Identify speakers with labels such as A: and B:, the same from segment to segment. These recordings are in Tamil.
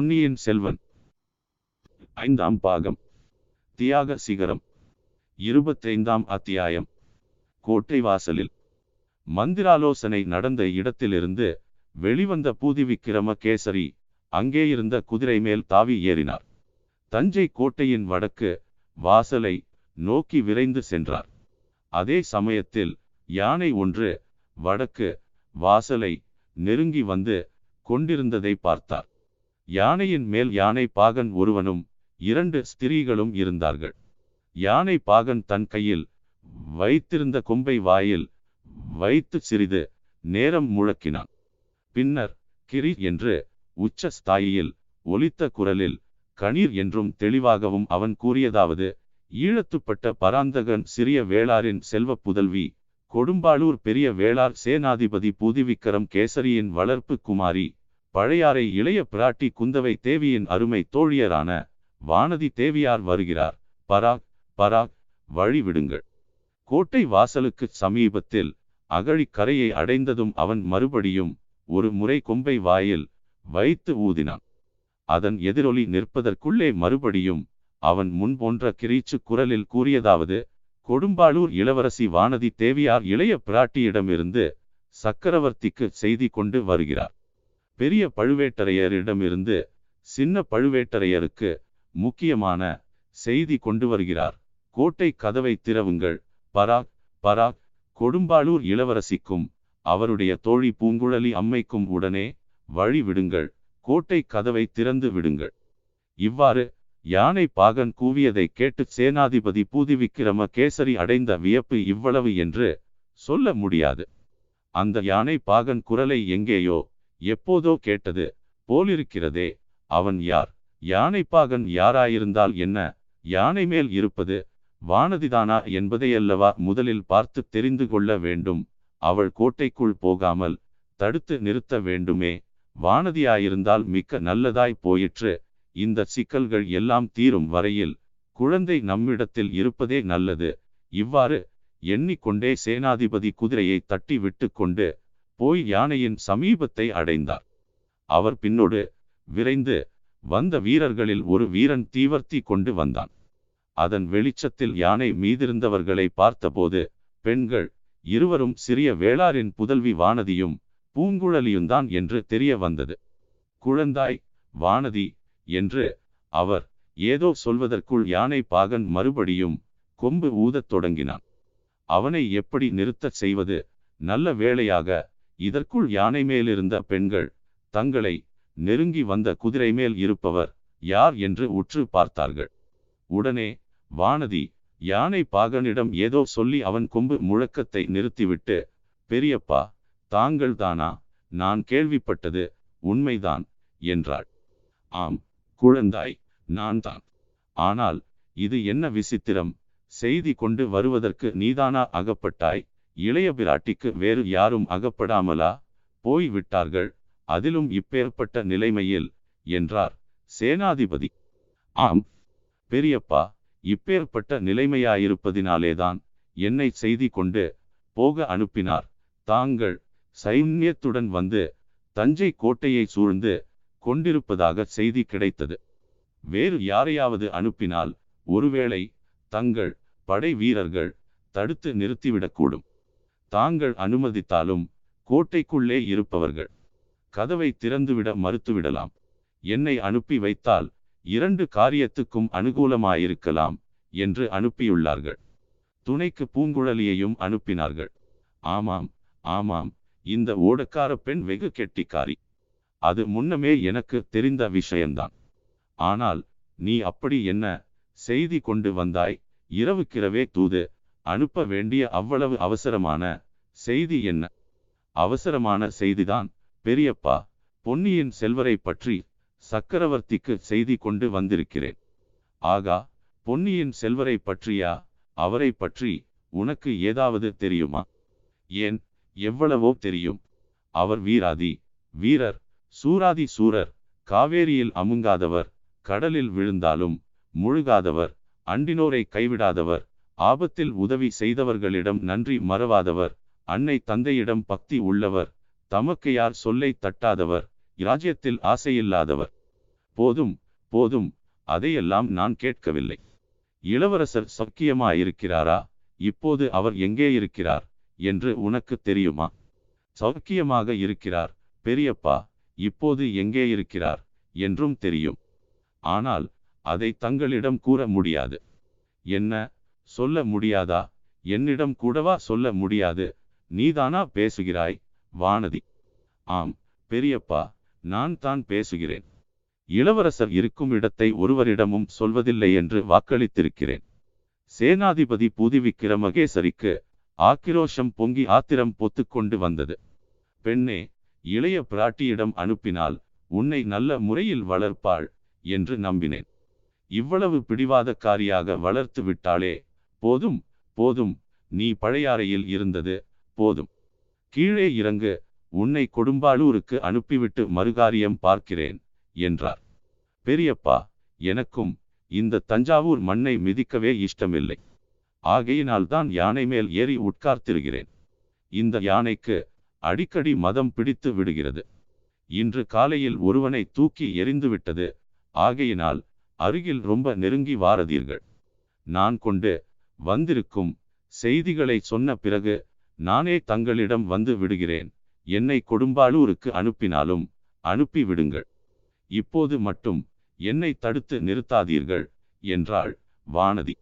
A: பொன்னியின் செல்வன். ஐந்தாம் பாகம். தியாக சிகரம். இருபத்தைந்தாம் அத்தியாயம். கோட்டை வாசலில் மந்திராலோசனை நடந்த இடத்திலிருந்து வெளிவந்த பூதி விக்கிரம கேசரி அங்கே இருந்த குதிரை மேல் தாவி ஏறினார். தஞ்சை கோட்டையின் வடக்கு வாசலை நோக்கி விரைந்து சென்றார். அதே சமயத்தில் யானை ஒன்று வடக்கு வாசலை நெருங்கி வந்து கொண்டிருந்ததை பார்த்தார். யானையின் மேல் யானை பாகன் ஒருவனும் இரண்டு ஸ்திரீகளும் இருந்தார்கள். யானை பாகன் தன் கையில் வைத்திருந்த கொம்பை வாயில் வைத்து சிறிது நேரம் முழக்கினான். பின்னர் கிரி என்று உச்ச ஸ்தாயியில் ஒலித்த குரலில் கணீர் என்றும் தெளிவாகவும் அவன் கூறியதாவது ஈழத்துப்பட்ட பராந்தகன் சிறிய வேளாரின் செல்வ புதல்வி கொடும்பாளூர் பெரிய வேளார் சேனாதிபதி பூதிவிக்கரம் கேசரியின் வளர்ப்பு குமாரி பழையாறை இளைய பிராட்டி குந்தவை தேவியின் அருமை தோழியரான வானதி தேவியார் வருகிறார். பராக் பராக் வழி விடுங்கள். கோட்டை வாசலுக்கு சமீபத்தில் அகழிக்கரையை கரையை அடைந்ததும் அவன் மறுபடியும் ஒரு முறை கொம்பை வாயில் வைத்து ஊதினான். அதன் எதிரொலி நிற்பதற்குள்ளே மறுபடியும் அவன் முன்போன்ற கிரீச்சு குரலில் கூறியதாவது கொடும்பாளூர் இளவரசி வானதி தேவியார் இளைய பிராட்டியிடமிருந்து சக்கரவர்த்திக்கு செய்தி கொண்டு வருகிறார். பெரிய பழுவேட்டரையரிடமிருந்து சின்ன பழுவேட்டரையருக்கு முக்கியமான செய்தி கொண்டு வருகிறார். கோட்டை கதவை திறவுங்கள். பராக் பராக் கொடும்பாளூர் இளவரசிக்கும் அவருடைய தோழி பூங்குழலி அம்மைக்கும் உடனே வழி விடுங்கள். கோட்டை கதவை திறந்து விடுங்கள். இவ்வாறு யானை பாகன் கூவியதை கேட்டு சேனாதிபதி பூதி விக்கிரம கேசரி அடைந்த வியப்பு இவ்வளவு என்று சொல்ல முடியாது. அந்த யானை பாகன் குரலை எங்கேயோ எப்போதோ கேட்டது போலிருக்கிறதே அவன் யார்? யானைப்பாகன் பாகன் யாராயிருந்தால் என்ன? யானை மேல் இருப்பது வானதிதானா என்பதையல்லவா முதலில் பார்த்து தெரிந்து கொள்ள வேண்டும். அவள் கோட்டைக்குள் போகாமல் தடுத்து நிறுத்த வேண்டுமே. வானதியாயிருந்தால் மிக்க நல்லதாய் போயிற்று. இந்த சிக்கல்கள் எல்லாம் தீரும் வரையில் குழந்தை நம்மிடத்தில் இருப்பதே நல்லது. இவ்வாறு எண்ணிக்கொண்டே சேனாதிபதி குதிரையை தட்டி விட்டு கொண்டு போய் யானையின் சமீபத்தை அடைந்தார். அவர் பின்னோடு விரைந்து வந்த வீரர்களில் ஒரு வீரன் தீவர்த்தி கொண்டு வந்தான். அதன் வெளிச்சத்தில் யானை மீதிருந்தவர்களை பார்த்தபோது பெண்கள் இருவரும் சிறிய வேளாரின் புதல்வி வானதியும் பூங்குழலியும்தான் என்று தெரிய வந்தது. குழந்தாய் வானதி என்று அவர் ஏதோ சொல்வதற்குள் யானை பாகன் மறுபடியும் கொம்பு ஊதத் தொடங்கினான். அவனை எப்படி நிறுத்தச் செய்வது நல்ல வேளையாக இதற்குள் யானை மேலிருந்த பெண்கள் தங்களை நெருங்கி வந்த குதிரை மேல் இருப்பவர் யார் என்று உற்று பார்த்தார்கள். உடனே வானதி யானை பாகனிடம் ஏதோ சொல்லி அவன் கொம்பு முழக்கத்தை நிறுத்திவிட்டு பெரியப்பா தாங்கள் தானா? நான் கேள்விப்பட்டது உண்மைதான் என்றாள். ஆம் குழந்தாய் நான் தான். ஆனால் இது என்ன விசித்திரம்! செய்தி கொண்டு வருவதற்கு நீதானா அகப்பட்டாய்? இளைய பிராட்டிக்கு வேறு யாரும் அகப்படாமலா? போய் விட்டார்கள். அதிலும் இப்பேற்பட்ட நிலைமையில் என்றார் சேனாதிபதி. ஆம் பெரியப்பா இப்பேற்பட்ட நிலைமையாயிருப்பதினாலேதான் என்னை செய்தி கொண்டு போக அனுப்பினார். தாங்கள் சைன்யத்துடன் வந்து தஞ்சை கோட்டையை சூழ்ந்து கொண்டிருப்பதாக செய்தி கிடைத்தது. வேறு யாரையாவது அனுப்பினால் ஒருவேளை தங்கள் படை வீரர்கள் தடுத்து நிறுத்திவிடக்கூடும். தாங்கள் அனுமதித்தாலும் கோட்டைக்குள்ளே இருப்பவர்கள். கதவை திறந்துவிட மறுத்துவிடலாம். என்னை அனுப்பி வைத்தால் இரண்டு காரியத்துக்கும் அனுகூலமாயிருக்கலாம் என்று அனுப்பியுள்ளார்கள். துணைக்கு பூங்குழலியையும் அனுப்பினார்கள். ஆமாம் ஆமாம் இந்த ஓடக்கார பெண் வெகு கெட்டிக்காரி. அது முன்னமே எனக்கு தெரிந்த விஷயம்தான் ஆனால் நீ அப்படி என்ன செய்தி கொண்டு வந்தாய்? இரவுக்கிரவே தூது அனுப்ப வேண்டிய அவ்வளவு அவசரமான செய்தி என்ன? அவசரமான செய்திதான். பெரியப்பா பொன்னியின் செல்வரை பற்றி சக்கரவர்த்திக்கு செய்தி கொண்டு வந்திருக்கிறேன். ஆகா பொன்னியின் செல்வரை பற்றியா? அவரை பற்றி உனக்கு ஏதாவது தெரியுமா? ஏன் எவ்வளவோ தெரியும். அவர் வீராதி வீரர் சூராதி சூரர் காவேரியில் அமுங்காதவர் கடலில் விழுந்தாலும் முழுகாதவர் அண்டினோரை கைவிடாதவர் ஆபத்தில் உதவி செய்தவர்களிடம் நன்றி மறவாதவர். அன்னை தந்தையிடம் பக்தி உள்ளவர். தமக்கு யார் சொல்லை தட்டாதவர். இராஜ்யத்தில் ஆசையில்லாதவர். போதும் போதும் அதையெல்லாம் நான் கேட்கவில்லை. இளவரசர் சௌக்கியமாயிருக்கிறாரா? இப்போது அவர் எங்கே இருக்கிறார்? என்று உனக்கு தெரியுமா? சௌக்கியமாக இருக்கிறார். பெரியப்பா இப்போது எங்கே இருக்கிறார்? என்றும் தெரியும். ஆனால் அதை தங்களிடம் கூற முடியாது. என்ன? சொல்ல முடியாதா? என்னிடம் கூடவா சொல்ல முடியாது. நீதானா பேசுகிறாய் வானதி? ஆம் பெரியப்பா நான் தான் பேசுகிறேன். இளவரசர் இருக்கும் இடத்தை ஒருவரிடமும் சொல்வதில்லை என்று வாக்களித்திருக்கிறேன். சேனாதிபதி பூதிவிக்கிர மகேசரிக்கு ஆக்கிரோஷம் பொங்கி ஆத்திரம் பொத்துக்கொண்டு வந்தது. பெண்ணே இளைய பிராட்டியிடம் அனுப்பினால் உன்னை நல்ல முறையில் வளர்ப்பாள் என்று நம்பினேன். இவ்வளவு பிடிவாதக்காரியாக வளர்த்து விட்டாளே போதும் போதும் நீ பழையாறையில் இருந்தது போதும். கீழே இறங்கு உன்னை கொடும்பாளூருக்கு அனுப்பிவிட்டு மறுகாரியம் பார்க்கிறேன் என்றார். பெரியப்பா எனக்கும் இந்த தஞ்சாவூர் மண்ணை மிதிக்கவே இஷ்டமில்லை. ஆகையினால்தான் யானை மேல் ஏறி உட்கார்த்திருக்கிறேன். இந்த யானைக்கு அடிக்கடி மதம் பிடித்து விடுகிறது. இன்று காலையில் ஒருவனை தூக்கி எறிந்துவிட்டது. ஆகையினால் அருகில் ரொம்ப நெருங்கி வாரதீர்கள். நான் கொண்டு வந்திருக்கும் செய்திகளை சொன்ன பிறகு நானே தங்களிடம் வந்து விடுகிறேன். என்னை கொடும்பாளூருக்கு அனுப்பினாலும் அனுப்பி விடுங்கள். இப்போது மட்டும் என்னை தடுத்து நிறுத்தாதீர்கள் என்றாள் வானதி.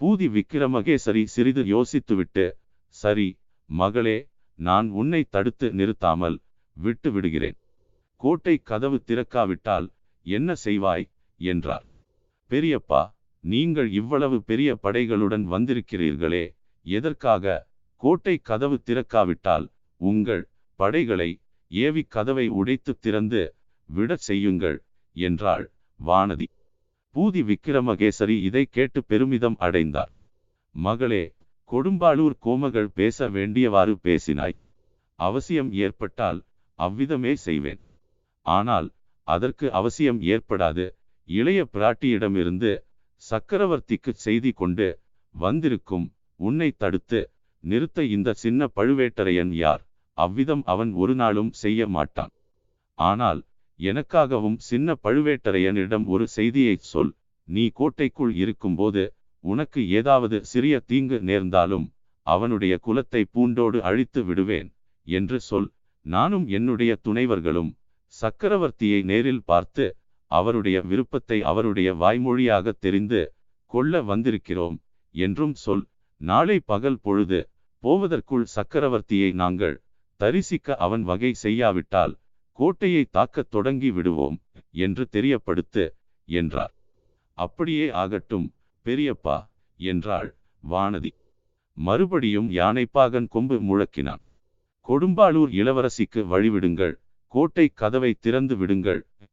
A: பூதி விக்கிரமகேசரி சிறிது யோசித்துவிட்டு சரி மகளே நான் உன்னை தடுத்து நிறுத்தாமல் விட்டு விடுகிறேன். கோட்டை கதவு திறக்காவிட்டால் என்ன செய்வாய்? என்றார் பெரியப்பா நீங்கள் இவ்வளவு பெரிய படைகளுடன் வந்திருக்கிறீர்களே எதற்காக? கோட்டை கதவு திறக்காவிட்டால் உங்கள் படைகளை ஏவி கதவை உடைத்து திறந்து விடச் செய்யுங்கள் என்றாள் வானதி. பூதி விக்கிரமகேசரி இதை கேட்டு பெருமிதம் அடைந்தார். மகளே கொடும்பாளூர் கோமகள் பேச வேண்டியவாறு பேசினாய். அவசியம் ஏற்பட்டால் அவ்விதமே செய்வேன். ஆனால் அதற்கு அவசியம் ஏற்படாது. இளைய பிராட்டியிடமிருந்து சக்கரவர்த்திக்கு செய்தி கொண்டு வந்திருக்கும் உன்னை தடுத்து நிறுத்த இந்த சின்ன பழுவேட்டரையன் யார்? அவ்விதம் அவன் ஒரு நாளும் செய்ய மாட்டான். ஆனால் எனக்காகவும் சின்ன பழுவேட்டரையனிடம் ஒரு செய்தியை சொல். நீ கோட்டைக்குள் இருக்கும்போது உனக்கு ஏதாவது சிறிய தீங்கு நேர்ந்தாலும் அவனுடைய குலத்தை பூண்டோடு அழித்து விடுவேன் என்று சொல். நானும் என்னுடைய துணைவர்களும் சக்கரவர்த்தியை நேரில் பார்த்து அவருடைய விருப்பத்தை அவருடைய வாய்மொழியாக தெரிந்து கொள்ள வந்திருக்கிறோம் என்றும் சொல். நாளை பகல் பொழுது போவதற்குள் சக்கரவர்த்தியை நாங்கள் தரிசிக்க அவன் வகை செய்யாவிட்டால் கோட்டையை தாக்கத் தொடங்கி விடுவோம் என்று தெரியப்படுத்து என்றார். அப்படியே ஆகட்டும் பெரியப்பா என்றாள் வானதி. மறுபடியும் யானைப்பாகன் கொம்பு முழக்கினான். கொடும்பாளூர் இளவரசிக்கு வழிவிடுங்கள் கோட்டை கதவை திறந்து விடுங்கள்